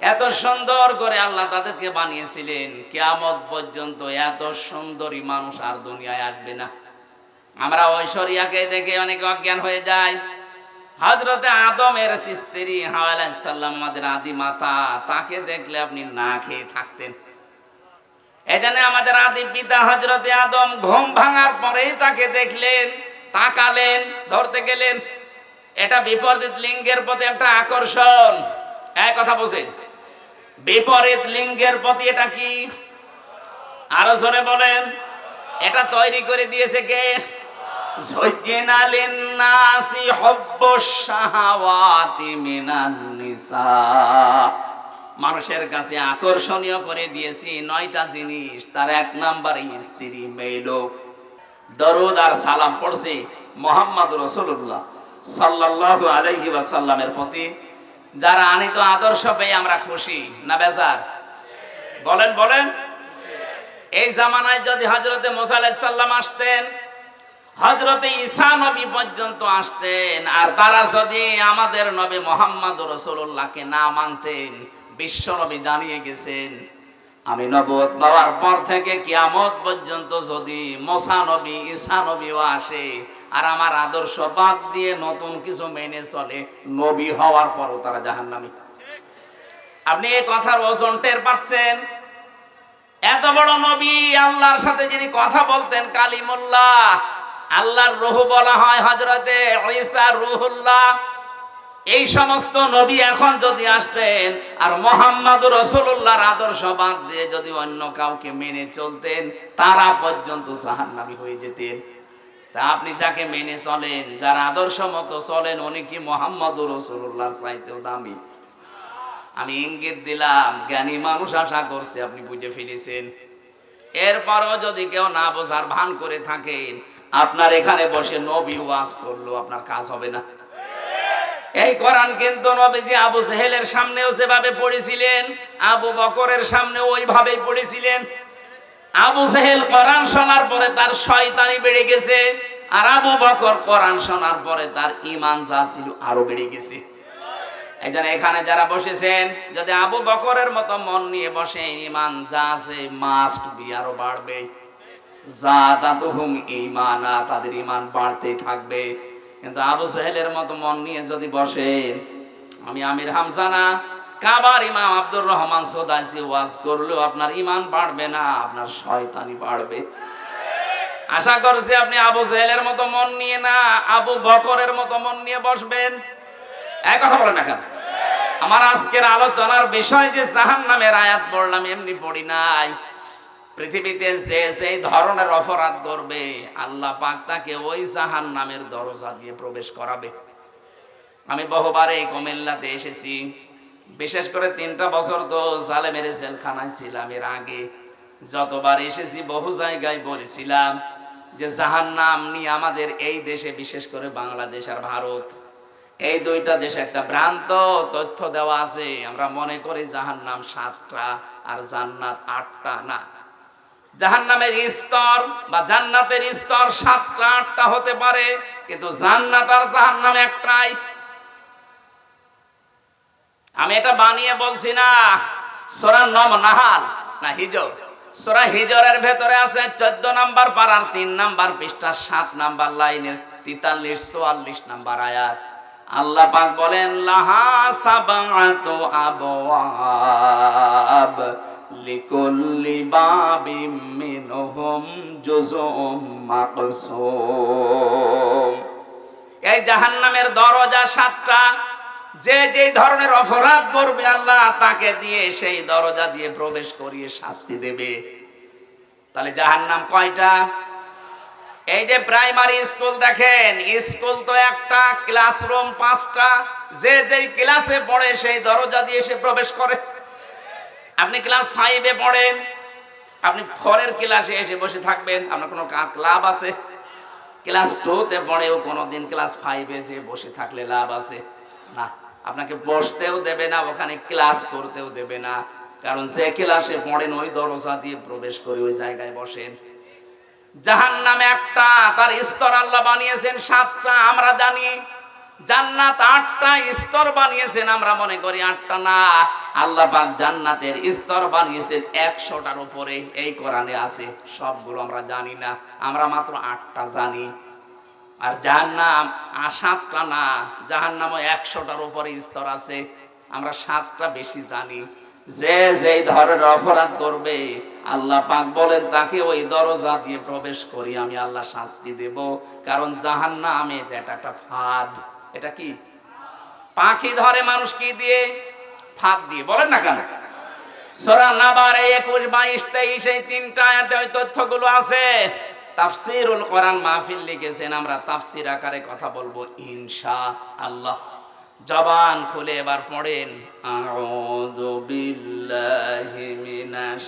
এত সুন্দর করে আল্লাহ তাদেরকে বানিয়েছিলেন। কেয়ামত পর্যন্ত এত সুন্দরী মানুষ আর দুনিয়ায় আসবে না। আমরা ঐশ্বরিয়াকে দেখে অনেক অজ্ঞান হয়ে যাই। হজরতে আদমের স্ত্রী হাওয়ালাম আমাদের আদি মাতা, তাকে দেখলে আপনি না খেয়ে থাকতেন। এখানে আমাদের আদি পিতা হজরতে আদম ঘুম ভাঙার পরেই তাকে দেখলেন, তাকালেন, ধরতে গেলেন। এটা বিপরীত লিঙ্গের প্রতি একটা আকর্ষণ। এক কথা বলছে। বিপরীত লিঙ্গের প্রতি এটা কি? আরও জোরে বলেন। এটা তৈরি করে দিয়েছে কে? নাসি। মানুষের কাছে আকর্ষণীয় করে দিয়েছি নয়টা জিনিস। তার এক নাম্বার, স্ত্রী, মেয়ে, লোক। দরুদ আর সালাম পড়ছি মোহাম্মদ রসুল্লাহ সাল্লাহ আলহি ওয়াসাল্লামের প্রতি। যারা আনিত আদর্শ পেয়ে আমরা খুশি, না বেজার? বলেন বলেন। এই জামানায় যদি হজরতে মোসা আলাইহিস সালাম আসতেন হজরতে ঈসা নবী পর্যন্ত আসতেন, আর তারা যদি আমাদের নবী মোহাম্মদ রসুল্লাহকে না মানতেন, বিশ্ব নবী জানিয়ে গেছেন, আমি নবত বাবার পর থেকে কিয়ামত পর্যন্ত যদি মোসা নবী, ঈসা নবীও আসে আর আমার আদর্শ বাদ দিয়ে নতুন কিছু মেনে চলে, নবী হওয়ার পরও তারা জাহান্নামী। আপনি এই কথার ওজন টের পাচ্ছেন? এত বড় নবী আল্লাহর সাথে যিনি কথা বলতেন, কালিমুল্লাহ, আল্লাহর রুহ বলা হয় হজরতে ঈসা রুহুল্লাহ। এই সমস্ত নবী এখন যদি আসতেন আর মোহাম্মদ রসুল্লাহর আদর্শ বাদ দিয়ে যদি অন্য কাউকে মেনে চলতেন, তারা পর্যন্ত জাহান্নামী হয়ে যেতেন। তা আপনি যাকে মেনে চলেন, যার আদর্শ মতো চলেন, উনি কি মোহাম্মদ রসুল্লাহর চাইতেও দামি? আমি ইঙ্গিত দিলাম, জ্ঞানী মানুষ আশা করছে আপনি বুঝে ফিরেছেন এরপরও যদি কেউ না বোঝার ভান করে থাকেন, আপনার এখানে বসে নবী ওয়াজ করল আপনার কাজ হবে না। এই কোরআন কিন্তু নবীজি আবু সেহেলের সামনেও যেভাবে পড়েছিলেন, আবু বকরের সামনে ওইভাবেই পড়েছিলেন আবু সেহেল কোরআন শোনার পরে তার শয়তানি বেড়ে গেছে, আর আবু বকর কোরআন শোনার পরে তার ইমান যা ছিল আরও বেড়ে গেছে। একজন এখানে যারা বসেছেন, যদি আবু বকরের মতো মন নিয়ে বসে ইমান যা আছে মাস্ট বি আরও বাড়বে। জাদাতুহুম ঈমানা, তাদের ইমান বাড়তেই থাকবে। কিন্তু আবু সাহেলের মতো মন নিয়ে যদি বসেন, আমি আমির হামজানা কাবার ইমাম আব্দুর রহমান সোদাইসি ওয়াজ করলেও আপনার ইমান বাড়বে না, আপনার শয়তানি বাড়বে। আশা করছি আপনি আবু সাহেলের মতো মন নিয়ে না, আবু বকরের মতো মন নিয়ে বসবেন। এক কথা বলেন না কেন? আমার আজকের আলোচনার বিষয় যে জাহান নামের আয়াত পড়লাম, এমনি পড়ি নাই। পৃথিবীতে যে সেই ধরনের অপরাধ করবে, আল্লাহ পাক তাকে ওই জাহান নামের দরজা দিয়ে প্রবেশ করাবে। আমি বহুবার এই কুমিল্লাতে এসেছি। বিশেষ করে তিনটা বছর তো জালেমের জেলখানায় ছিলাম। এর আগে যতবার এসেছি বহু জায়গায় বলেছিলাম যে জাহান নাম নিয়ে আমাদের এই দেশে, বিশেষ করে বাংলাদেশ আর ভারত, এই দুইটা দেশে একটা ভ্রান্ত তথ্য দেওয়া আছে। আমরা মনে করি জাহান নাম সাতটা আর জান্নাত আটটা না। জাহান্নামের স্তর বা জান্নাতের স্তর সাতটা, আটটা হতে পারে, কিন্তু জান্নাত আর জাহান্নাম একটাই। আমি এটা বানিয়ে বলছি না। সোরা নম নাহাল, না হিজর। সোরা হিজরের ভেতরে আছে চোদ্দ নাম্বার পাড়ার, তিন নাম্বার পৃষ্ঠা সাত নাম্বার লাইনের, তিতাল্লিশ, চুয়াল্লিশ নাম্বার আয়াত। আল্লাহ পাক বলেন, লাহা সাবাতু আবওয়াব লিকুল্লি বাবিম মিনহুম জুজুম মাকসুম। এই জাহান্নামের দরজা সাতটা যে যে ধরনের অপরাধ করবে আল্লাহ তাকে দিয়ে সেই দরজা দিয়ে প্রবেশ করিয়ে শাস্তি দেবে। তাহলে জাহান্নাম কয়টা? এই যে প্রাইমারি স্কুল দেখেন, স্কুল তো একটা, ক্লাসরুম পাঁচটা। যে যেই ক্লাসে পড়ে সেই দরজা দিয়ে সে প্রবেশ করে। আপনি ক্লাস ফাইভে পড়েন, আপনি ফরের ক্লাসে এসে বসে থাকবেন, আপনার কোনো লাভ আছে? ক্লাস টুতে পড়েও কোনোদিন ক্লাস ফাইভে এসে বসে থাকলে লাভ আছে? না। আপনাকে বসতেও দেবে না, ওখানে ক্লাস করতেও দেবে না। কারণ যে ক্লাসে পড়েন, ওই দরজা দিয়ে প্রবেশ করে ওই জায়গায় বসেন। জাহান নামে একটা, তার স্তর আল্লাহ বানিয়েছেন সাতটা, আমরা জানি। জান্নাত আটটা স্তর বানিয়েছেন, আমরা মনে করি আটটা না। আল্লাহ পাক জান্নাতের স্তর বানিয়েছেন একশোটার উপরে। এই কোরআনে আছে, সবগুলো আমরা জানি না। আমরা মাত্র আটটা জানি। আর জাহান্নাম, আর সাতটা না জাহান্নামও একশোটার উপরে স্তর আছে। আমরা সাতটা বেশি জানি। যে যেই ধরনের অপরাধ করবে, আল্লাহ পাক বলেন, তাকে ওই দরজা দিয়ে প্রবেশ করি, আমি আল্লাহ শাস্তি দেব। কারণ জাহান্নামে এটা একটা ফাঁদ। এটা কি? পাখি ধরে মানুষ কি দিয়ে? ফাঁদ দিয়ে। বলেন না কেন? সোরা নাবার একুশ, বাইশ, তেইশ, এই তিনটা আয়াতে ওই তথ্যগুলো আছে। তাফসিরুল কোরআন মাহফিল লিখেছেন, আমরা তাফসির আকারে কথা বলব ইনশা আল্লাহ জবান খুলে এবার পড়েন, আউযু বিল্লাহি মিনাশ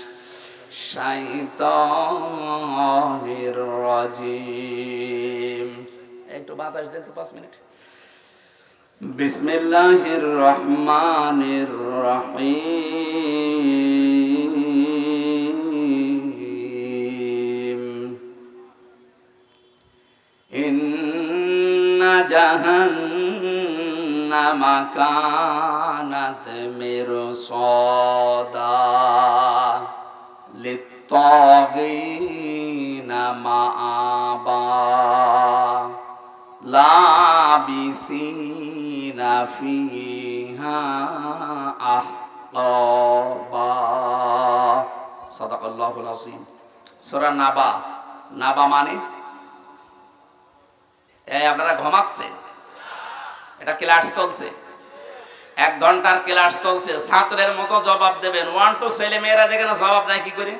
শাইতানির রাজিম। একটু বাতাস দেন তো 5 মিনিট। বিসমিল্লাহির রহমানির রহিম। جهنم كانت مرصادا للطاغين مآبا لابثين فيها أحقابا صدق الله العظيم سورة নাবা নাবা মানে এই আপনারা ঘুমাচ্ছেন এটা ক্লাস চলছে। এক ঘণ্টার ক্লাস চলছে। ছাত্রের মতো জবাব দেবেন। ওয়ান টু ছেলে মেয়েরা দেখে না, জবাব দেয় কি করে?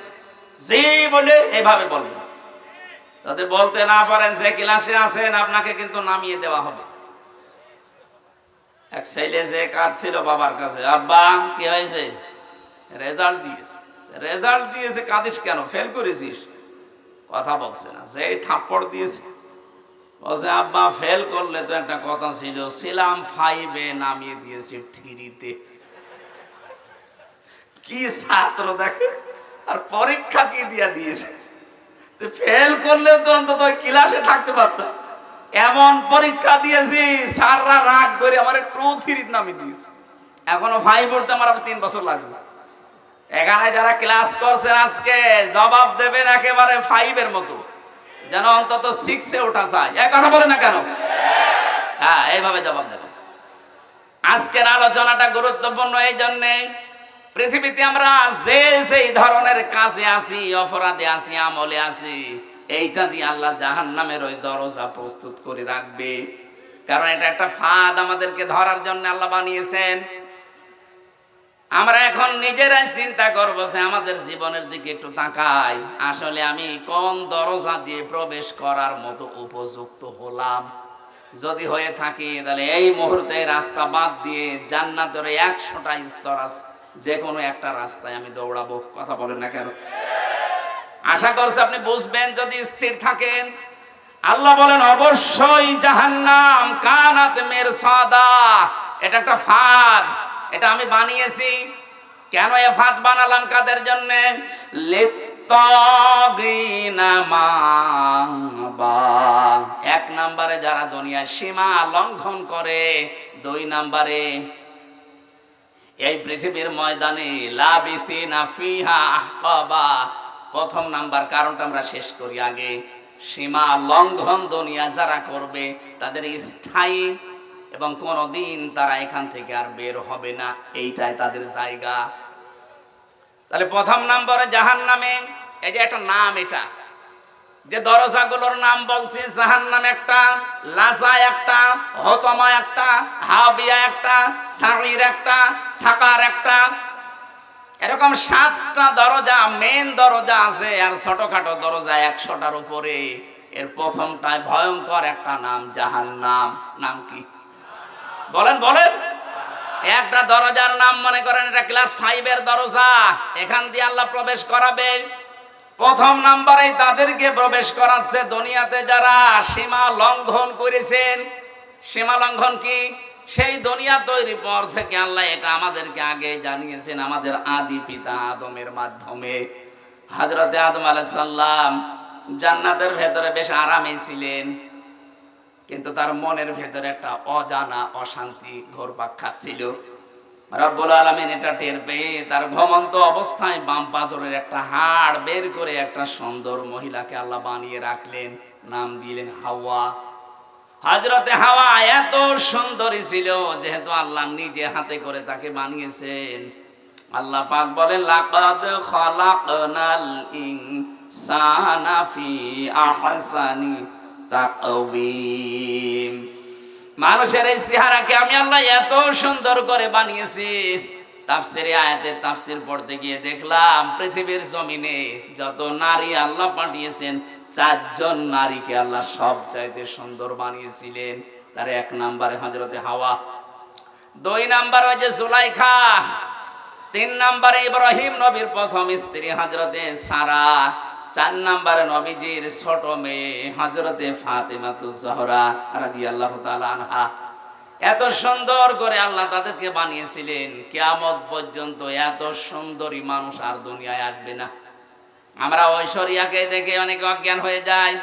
যে বলে এভাবে বলবেন যদি বলতে না পারেন, যে ক্লাসে আছেন, আপনাকে কিন্তু নামিয়ে দেওয়া হবে। এক ছেলে যে কাঁদছিল বাবার কাছে, আব্বা, কি হয়েছে? রেজাল্ট দিয়েছে। রেজাল্ট দিয়েছে, কাঁদিস কেন? ফেল করেছিস। কথা বলছে না। যেই থাপ্পড় দিয়েছে বলছে, আব্বা ফেল করলে তো একটা কথা ছিল, ছিলাম ফাইভে নামিয়ে দিয়েছি থ্রিতে কি ছাত্র দেখে, আর পরীক্ষা কি দিয়া দিয়েছে? ফেল করলেও তো অন্তত ক্লাসে থাকতে পারতাম। এমন পরীক্ষা দিয়েছি, স্যাররা রাগ করে আমার টু থ্রি নামিয়ে দিয়েছে। এখনও ফাইভ পড়তে আমার তিন বছর লাগবে। এখানে যারা ক্লাস করছেন আজকে, জবাব দেবেন একেবারে ফাইভের মতো। যেন অন্তত সিক্সে ওঠা যায়। এক কথা বলে না কেন? হ্যাঁ এইভাবে জবাব দেবেন আজকের আলোচনাটা গুরুত্বপূর্ণ এই জন্যে, পৃথিবীতে আমরা যে যেই ধরনের কাজে আছি অপরাধে আসি, আমলে আছি এইটা দিয়ে আল্লাহ জাহান নামের ওই দরজা প্রস্তুত করে রাখবে। কারণ এটা একটা ফাঁদ আমাদেরকে ধরার জন্য আল্লাহ বানিয়েছেন। আমরা এখন নিজেরাই চিন্তা করব যে আমাদের জীবনের দিকে একটু তাকাই। আসলে আমি কোন দরজা দিয়ে প্রবেশ করার মতো উপযুক্ত হলাম? যদি হয়ে থাকি, তাহলে এই মুহূর্তে রাস্তা বাদ দিয়ে জান্নাতের একশোটা স্তর আছে যে কোনো একটা রাস্তায় আমি দৌড়াবো। কথা বলেন না কেন? আশা করছি আপনি বুঝবেন, যদি স্থির থাকেন, আল্লাহ বলেন, অবশ্যই জাহান্নাম কানাত মের সাদা। এটা একটা ফাঁদ। এটা আমি বানিয়েছি। কেন এ ফাঁদ বানালাম কাদের জন্য? এক নম্বরে যারা দুনিয়ায় সীমা লঙ্ঘন করে, দুই নাম্বারে এই পৃথিবীর ময়দানে আহকাবা। প্রথম নাম্বার কারণটা আমরা শেষ করি আগে। সীমা লঙ্ঘন দুনিয়া যারা করবে, তাদের স্থায়ী এবং কোনোদিন তারা এখান থেকে আর বের হবে না। এইটাই তাদের জায়গা। তাহলে প্রথম নম্বরে জাহান নামে এই যে একটা নাম এটা, যে দরজাগুলোর নাম বলছি জাহান নাম একটা, লাজা একটা, হতমা একটা, হাবিয়া একটা সাহির একটা, সাকার একটা। এরকম সাতটা দরজা মেন দরজা আছে আর ছোটখাটো দরজা একশোটার উপরে। এর প্রথমটায় ভয়ঙ্কর একটা নাম জাহান নাম নাম কি? বলেন বলেন। একটা দরজার নাম মনে করেন, এটা ক্লাস ফাইভের দরজা। এখান দিয়ে আল্লাহ প্রবেশ করাবে। প্রথম নাম্বারে তাদেরকে প্রবেশ করাচ্ছে দুনিয়াতে যারা সীমা লঙ্ঘন করেছেন। সীমা লঙ্ঘন কি? সেই দুনিয়া তৈরি পর থেকে আল্লাহ এটা আমাদেরকে আগে জানিয়েছেন, আমাদের আদি পিতা আদমের মাধ্যমে। হাজরতে আদম আলাইসাল্লাম জান্নাতের ভেতরে বেশ আরামে ছিলেন। কিন্তু তার মনের ভেতরে একটা অজানা অশান্তি ঘোরপাক খাচ্ছিল। রব্বুল আলমিন এটা টের পেয়ে তার ঘমন্ত অবস্থায় বাম পাজরের একটা হাড় বের করে একটা সুন্দর মহিলাকে আল্লাহ বানিয়ে রাখলেন, নাম দিলেন হাওয়া। হজরতে হাওয়া এত সুন্দরী ছিল, যেহেতু আল্লাহ নিজে হাতে করে তাকে বানিয়েছেন। আল্লাহ পাক বলেন, লাকাদ খালাকনাল ইনসানা ফি আহসানি মানুষের এই চেহারাকে আমি আল্লাহ এত সুন্দর করে বানিয়েছি। তাফসিরে আয়াতের তাফসির পড়তে গিয়ে দেখলাম, পৃথিবীর জমিনে যত নারী আল্লাহ পাঠিয়েছেন, চারজন নারীকে আল্লাহ সব চাইতে সুন্দর বানিয়েছিলেন। তার এক নাম্বারে হজরতে হাওয়া, দুই নাম্বার ওই যে জুলাইখা, তিন নাম্বারে ইব্রাহিম নবীর প্রথম স্ত্রী হজরতে সারা। চার নাম্বারে নবীজির ছোট মেয়ে হজরতে ফাতেমাতু জহরা রাদিয়াল্লাহু তাআলা আনহা। এত সুন্দর করে আল্লাহ তাদেরকে বানিয়েছিলেন, কিয়ামত পর্যন্ত এত সুন্দরী মানুষ আর দুনিয়ায় আসবে না। আমরা ঐশ্বরিয়াকে দেখে অনেক অজ্ঞান হয়ে যায়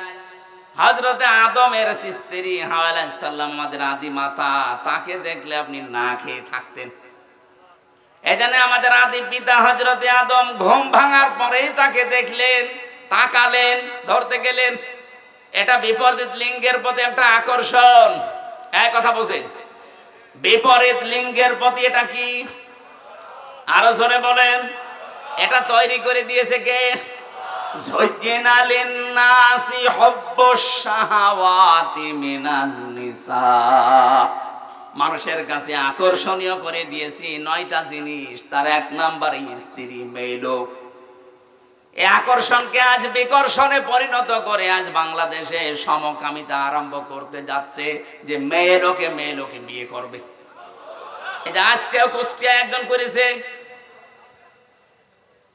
হজরতে আদমের স্ত্রী হাওয়া সাল্লাম আমাদের আদি মাতা, তাকে দেখলে আপনি না খেয়ে থাকতেন। এজন্য আমাদের আদি পিতা হজরতে আদম ঘুম ভাঙার পরেই তাকে দেখলেন তাকালেন, ধরতে গেলেন। এটা বিপরীত লিঙ্গের প্রতি একটা আকর্ষণ। এক কথা বোঝে বিপরীত লিঙ্গের প্রতি এটা কি? আরও জোরে বলেন। এটা তৈরি করে দিয়েছে কে? নাসি। মানুষের কাছে আকর্ষণীয় করে দিয়েছি নয়টা জিনিস। তার এক নাম্বার স্ত্রী মেয়ে লোক। আকর্ষণকে আজ বিকর্ষণে পরিণত করে আজ বাংলাদেশে সমকামিতা আরম্ভ করতে যাচ্ছে যে মেয়ে লোকে মেয়ে লোকে বিয়ে করবে। এটা আজকেও কুষ্টিয়া একজন করেছে।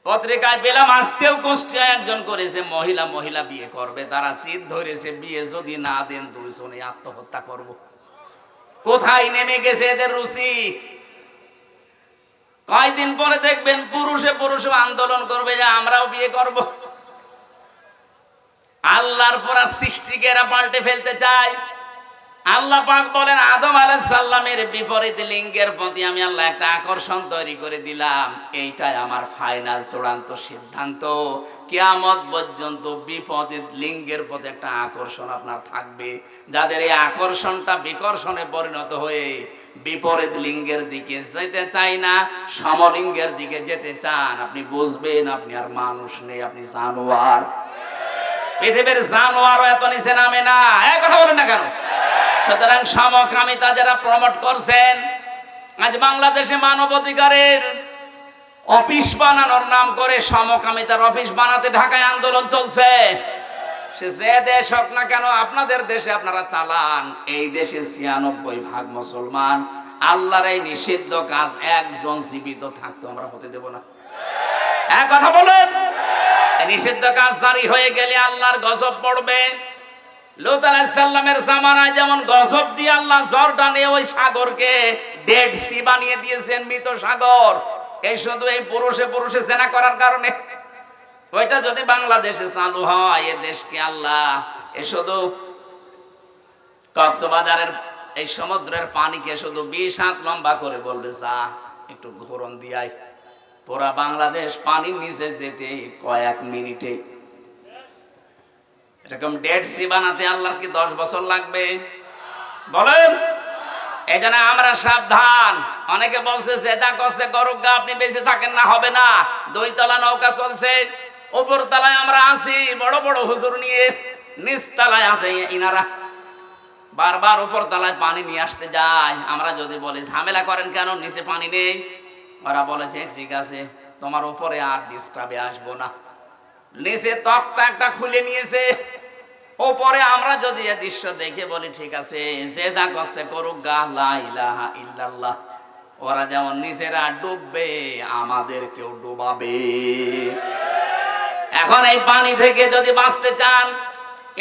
পত্রিকায় পেলাম আজকেও কুষ্টিয়া একজন করেছে, মহিলা মহিলা বিয়ে করবে, তারা শীত ধরেছে, বিয়ে যদি না দেন দুইজনে আত্মহত্যা করব। কোথায় নেমে গেছে এদের রুচি? কয়দিন পরে দেখবেন পুরুষে পুরুষে আন্দোলন করবে যে আমরাও বিয়ে করব। আল্লাহর পরা সৃষ্টিকে এরা পাল্টে ফেলতে চায়। আল্লাহ পাক বলেন, আদম সালামের বিপরীত লিঙ্গের প্রতি আমি আল্লাহ একটা আকর্ষণ তৈরি করে দিলাম। এইটাই আমার ফাইনাল চূড়ান্ত সিদ্ধান্ত। কিয়ামত পর্যন্ত বিপরীত লিঙ্গের প্রতি একটা আকর্ষণ আপনার থাকবে। যাদের এই আকর্ষণটা বিকর্ষণে পরিণত হয়ে বিপরীত লিঙ্গের দিকে যেতে চাই না, সমলিঙ্গের দিকে যেতে চান, আপনি বুঝবেন আপনি আর মানুষ নেই, আপনি জানোয়ার। পৃথিবীর জানোয়ারও এত নিচে নামে না। কথা বলেন না কেন? সুতরাং সমকামিতা যারা প্রমোট করছেন, আজ বাংলাদেশে মানব অধিকারের অফিস বানানোর নাম করে সমকামিতার অফিস বানাতে ঢাকায় আন্দোলন চলছে। সে যে দেশ হোক না কেন, আপনাদের দেশে আপনারা চালান। এই দেশে ছিয়ানব্বই ভাগ মুসলমান। আল্লাহর এই নিষিদ্ধ কাজ একজন জীবিত থাকতো আমরা হতে দেব না। এক কথা বলেন। নিষিদ্ধ কাজ জারি হয়ে গেলে আল্লাহর গজব পড়বে। লুত জামানায় যেমন গজব দিয়ে আল্লাহ জ্বর টানে, ওই সাগরকে ডেড সি বানিয়ে দিয়েছেন মৃত সাগর। এই শুধু এই পুরুষে পুরুষে করার কারণে। ওইটা যদি বাংলাদেশে চালু হয়, এ দেশকে আল্লাহ, এ শুধু কক্সবাজারের এই সমুদ্রের পানিকে শুধু বিশ হাত লম্বা করে বলবে, যা, একটু ঘোরণ দিয়াই পুরা বাংলাদেশ পানির নিচে যেতে কয়েক মিনিটে এরকম ডেড সি বানাতে আল্লাহর কি দশ বছর লাগবে? বলেন। এখানে আমরা সাবধান। অনেকে বলছে জেদা করছে করুক গা, আপনি বেঁচে থাকেন না হবে না। দুই তলা নৌকা চলছে। উপর তলায় আমরা আছি বড় বড় হুজুর নিয়ে নিচ তলায় আছে ইনারা। বারবার উপর তলায় পানি নিয়ে আসতে যায়। আমরা যদি বলি ঝামেলা করেন কেন? নিচে পানি নেই? ওরা বলেছে ঠিক আছে তোমার উপরে আর ডিস্টার্বে আসব না। নিচে তক্তা একটা খুলে নিয়েছে। ওপরে আমরা যদি এ দৃশ্য দেখে বলি, ঠিক আছে, যে যা করছে করুক গা ইলাহা ইল্লাল্লাহ। ওরা যেমন নিজেরা ডুববে, আমাদেরকেও ডুবাবে। এখন এই পানি থেকে যদি বাঁচতে চান,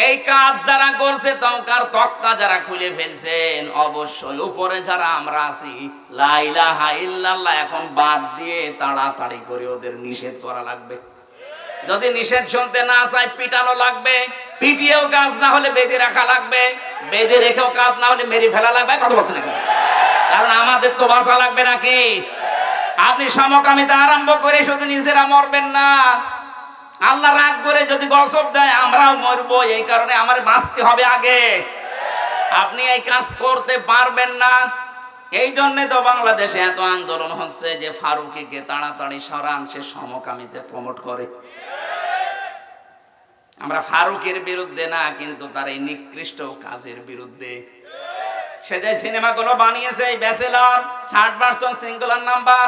এই কাজ যারা করছে তখনকার তক্তা যারা খুলে ফেলছেন, অবশ্যই উপরে যারা আমরা আছি লাইলাহা ইল্লাল্লাহ, এখন বাদ দিয়ে তাড়াতাড়ি করে ওদের নিষেধ করা লাগবে। যদি নিষেধ শুনতে না চায়, পিটানো লাগবে। পিটিয়েও কাজ না হলে বেঁধে রাখা লাগবে। বেঁধে রেখেও কাজ না হলে মেরে ফেলা লাগবে কত বলছেন? কারণ আমাদের তো বাঁচা লাগবে নাকি? আপনি সমকামিতা আরম্ভ করে শুধু নিজেরা মরবেন না। আল্লাহ রাগ করে যদি গসব দেয়, আমরাও মরবো। এই কারণে আমার বাঁচতে হবে আগে। আপনি এই কাজ করতে পারবেন না। এই জন্য তো বাংলাদেশে এত আন্দোলন হচ্ছে যে ফারুকিকে তাড়াতাড়ি সরান, সে সমকামিতে প্রমোট করে। আমরা ফারুকের বিরুদ্ধে না, কিন্তু তার এই নিকৃষ্ট কাজের বিরুদ্ধে। সে যে সিনেমাগুলো বানিয়েছে, এই ব্যাচেলর ষাট পার্সেন্ট সিঙ্গুলার নাম্বার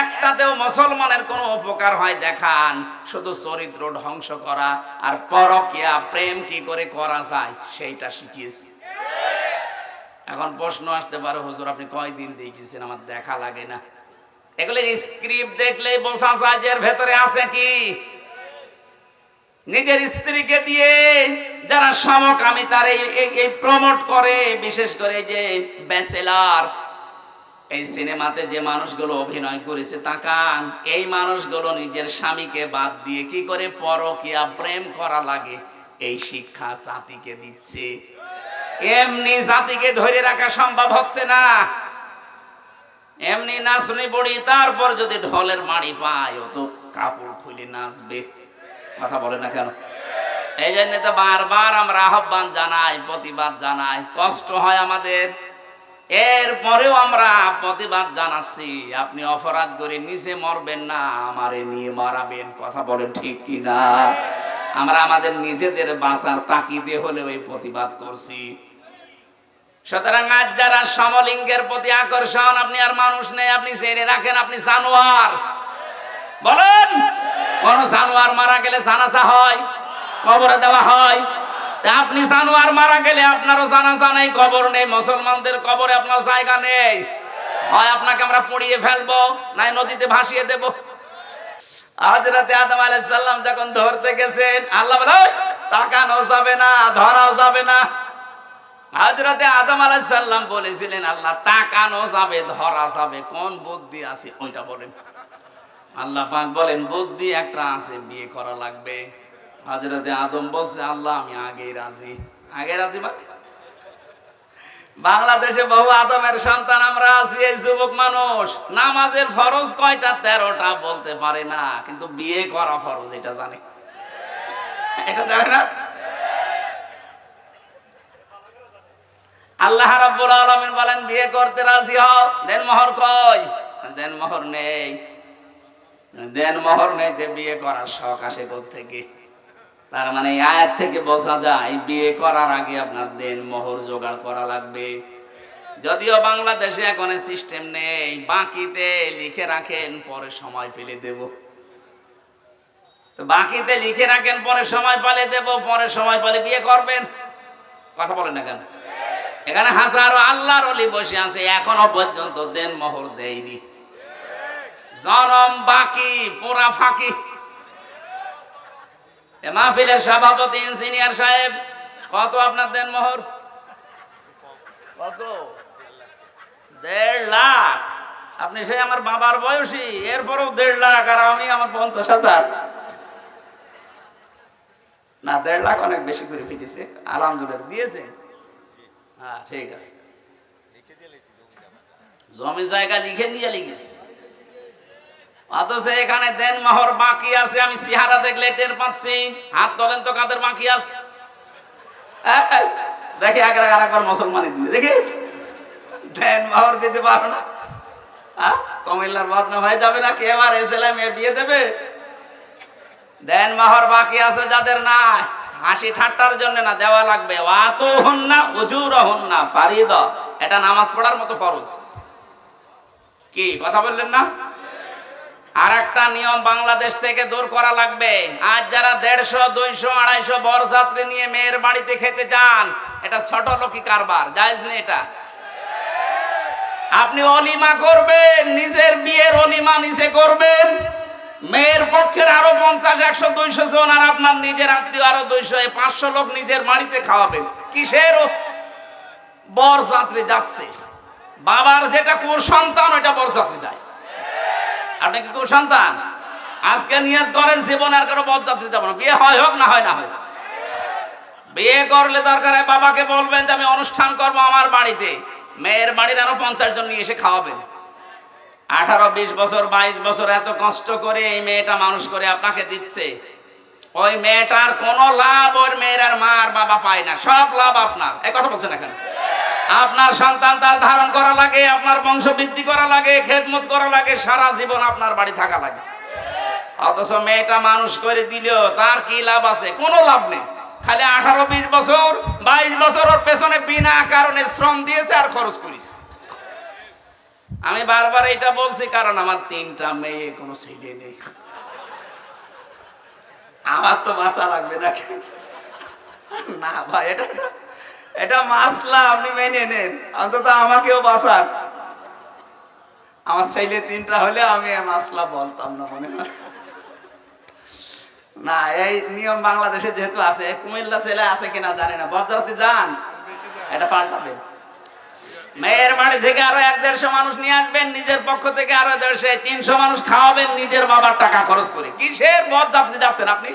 একটাতেও মুসলমানের কোনো উপকার হয়, দেখান। শুধু চরিত্র ধ্বংস করা আর পরকিয়া, প্রেম কি করে করা যায়, সেইটা শিখিয়েছি। এখন প্রশ্ন আসতে পারে, হুজুর, আপনি কয়দিন দেখেছেন আমার দেখা লাগে না? এগুলো স্ক্রিপ্ট দেখলেই বোঝা যায় যে ভেতরে আছে কি? নিজের স্ত্রীকে দিয়ে যারা সমকামী তার এই, এই- এই প্রমোট করে, বিশেষ করে যে ব্যাচেলার এই সিনেমাতে যে মানুষগুলো অভিনয় করেছে, তাকান, এই মানুষগুলো নিজের স্বামীকে বাদ দিয়ে কি করে পরকিয়া, প্রেম করা লাগে? এই শিক্ষা জাতিকে দিচ্ছে। এমনি জাতিকে ধরে রাখা সম্ভব হচ্ছে না। এমনি নাচনি পড়ি তারপর যদি ঢোলের মাড়ি পায়, ও তো কাপড় খুলে নাচবে। কথা বলে না কেন? এই জন্য তো বারবার আমরা আহ্বান জানাই, প্রতিবাদ জানাই। কষ্ট হয় আমাদের। এরপরেও আমরা প্রতিবাদ জানাচ্ছি। আপনি অপরাধ করে নিচে মরবেন না, আমারে নিয়ে মারাবেন। কথা বলেন ঠিক কি না আমরা আমাদের নিজেদের বাঁচার তাকিদে হলেও এই প্রতিবাদ করছি। সুতরাং আজ যারা সমলিঙ্গের প্রতি আকর্ষণ, আপনি আর মানুষ নেই, আপনি জেনে রাখেন, আপনি জানোয়ার। বলেন! কোন জানোয়ার মারা গেলে জানাজা হয় কবরে দেওয়া হয়। আপনি জানোয়ার মারা গেলে আপনারও জানাজা নেই কবর নেই মুসলমানদের কবরে আপনার জায়গা নেই। হয় আপনাকে আমরা পুড়িয়ে ফেলব নাই নদীতে ভাসিয়ে দেব। হজরতে আদম আলাইহিস সালাম যখন ধরতে গেছেন আল্লাহ বলে "ওই, তাকানো যাবে না ধরাও যাবে না। হজরতে আদম আলাইহিস সালাম বলেছিলেন আল্লাহ তাকানো যাবে ধরা যাবে কোন বুদ্ধি আছে ওইটা বলেন। আল্লাহ পাক বলেন, বুদ্ধি একটা আছে, বিয়ে করা লাগবে। হজরতে আদম বলছে, আল্লাহ, আমি আগেই রাজি। আগে রাজি মানে? বাংলাদেশে বহু আদমের সন্তান, আমরা আছি এই যুবক মানুষ। নামাজের ফরজ কয়টা? তেরোটা বলতে পারে না, কিন্তু বিয়ে করা ফরজ, এটা জানে। এটা জানে না? আল্লাহ রাব্বুল আলামিন বলেন, বিয়ে করতে রাজি হও। দেন মোহর কই? দেন মোহর নেই। দেন মোহর নেইতে বিয়ে করার শখ আসে থেকে তার মানে আয়াত থেকে বোঝা যায়, বিয়ে করার আগে আপনার দেন মোহর জোগাড় করা লাগবে। যদিও বাংলাদেশে এখন সিস্টেম নেই, বাকিতে লিখে রাখেন, পরে সময় পেলে দেব। তো বাকিতে লিখে রাখেন, পরে সময় পেলে দেব, পরে সময় পালে বিয়ে করবেন। কথা বলেন না কেন? এখানে হাজারো আল্লাহর অলি বসে আছে, এখনও পর্যন্ত দেন মোহর দেয়নি। জনম বাকি পুরা ফাঁকি। মাহফিলের সভাপতি ইঞ্জিনিয়ার সাহেব কত আপনার দেন মোহর? কত? দেড় লাখ। আপনি সেই আমার বাবার বয়সী এরপরেও দেড় লাখ আর আমি আমার পঞ্চাশ হাজার। না দেড় লাখ অনেক বেশি করে ফিটেছে আলহামদুলিল্লাহ দিয়েছে। হ্যাঁ ঠিক আছে। জমি জায়গা লিখে নিয়ে লিখেছে অথচ দেন বাকি আছে, আমি চেহারা দেখলে টের পাচ্ছি। হাত তোলেন তো কাদের বাকি আছে? আগে আরেকবার মুসলমানি দিতে না। হ্যাঁ? কুমিল্লার বদনাম হয়ে যাবে না কে এবার এসেলে মেয়ে বিয়ে দেবে? দেন মোহর বাকি আছে যাদের না হাসি ঠাট্টার জন্য না, দেওয়া লাগবে। হন না হন না এটা নামাজ পড়ার মতো ফরজ। কি, কথা বললেন না? আর একটা নিয়ম বাংলাদেশ থেকে দূর করা লাগবে। আজ যারা দেড়শো, দুইশো, আড়াইশো বরযাত্রী নিয়ে মেয়ের বাড়িতে খেতে যান, এটা ছোট লোকি কারবার, জায়েজ নেই এটা। আপনি অলিমা করবেন, নিজের বিয়ের অলিমা নিজে করবেন। মেয়ের পক্ষের আরও পঞ্চাশ, একশো, দুইশো জন আর আপনার নিজের আত্মীয় আরও দুইশো পাঁচশো লোক নিজের বাড়িতে খাওয়াবেন। কিসের বর যাত্রী যাচ্ছে? বাবার যেটা কুসন্তান, ওইটা বর যাত্রী যায়। আপনি কি সন্তান? আজকে নিয়ত করেন, জীবন আর কারও বর যাত্রী যাব না। বিয়ে হয় হোক না হয় না হয় বিয়ে করলে দরকার বাবাকে বলবেন যে, আমি অনুষ্ঠান করব আমার বাড়িতে। মেয়ের বাড়ির আরও পঞ্চাশ জন নিয়ে এসে খাওয়াবেন আঠারো, বিশ বছর, বাইশ বছর এত কষ্ট করে এই মেয়েটা মানুষ করে আপনাকে দিচ্ছে। ওই মেয়েটার কোনো লাভ, ওর মেয়ের আর মা আর বাবা পায় না। সব লাভ আপনার। এই কথা বলছেন এখানে আপনার সন্তান তার ধারণ করা লাগে, আপনার বংশ বৃদ্ধি করা লাগে, খেদমত করা লাগে, সারা জীবন আপনার বাড়ি থাকা লাগে। অথচ মেয়েটা মানুষ করে দিলেও তার কি লাভ আছে? কোনো লাভ নেই। খালি আঠারো, বিশ বছর, বাইশ বছর ওর পেছনে বিনা কারণে শ্রম দিয়েছে আর খরচ করেছে। আমি বারবার এটা বলছি, কারণ আমার তিনটা মেয়ে, কোনো ছেলে নেই। আমার তো বাসা লাগবে নাকি না ভাই, এটা এটা- মাসলা, আপনি মেনে নেন। অন্তত আমাকেও বাসার আমার ছেলে তিনটা হলে আমি মাসলা বলতাম না মনে হয়। না, এই নিয়ম বাংলাদেশে যেহেতু আছে কুমিল্লা ছেলে আছে কিনা জানি না। বজ্রাতে, যান। এটা পাল্টাবেন মেয়ের বাড়ি থেকে আরও এক দেড়শো মানুষ নিয়ে আসবেন, নিজের পক্ষ থেকে আরও দেড়শো, তিনশো মানুষ খাওয়াবেন, নিজের বাবার টাকা খরচ করে। কিসের বদ যাত্রী যাচ্ছেন আপনি?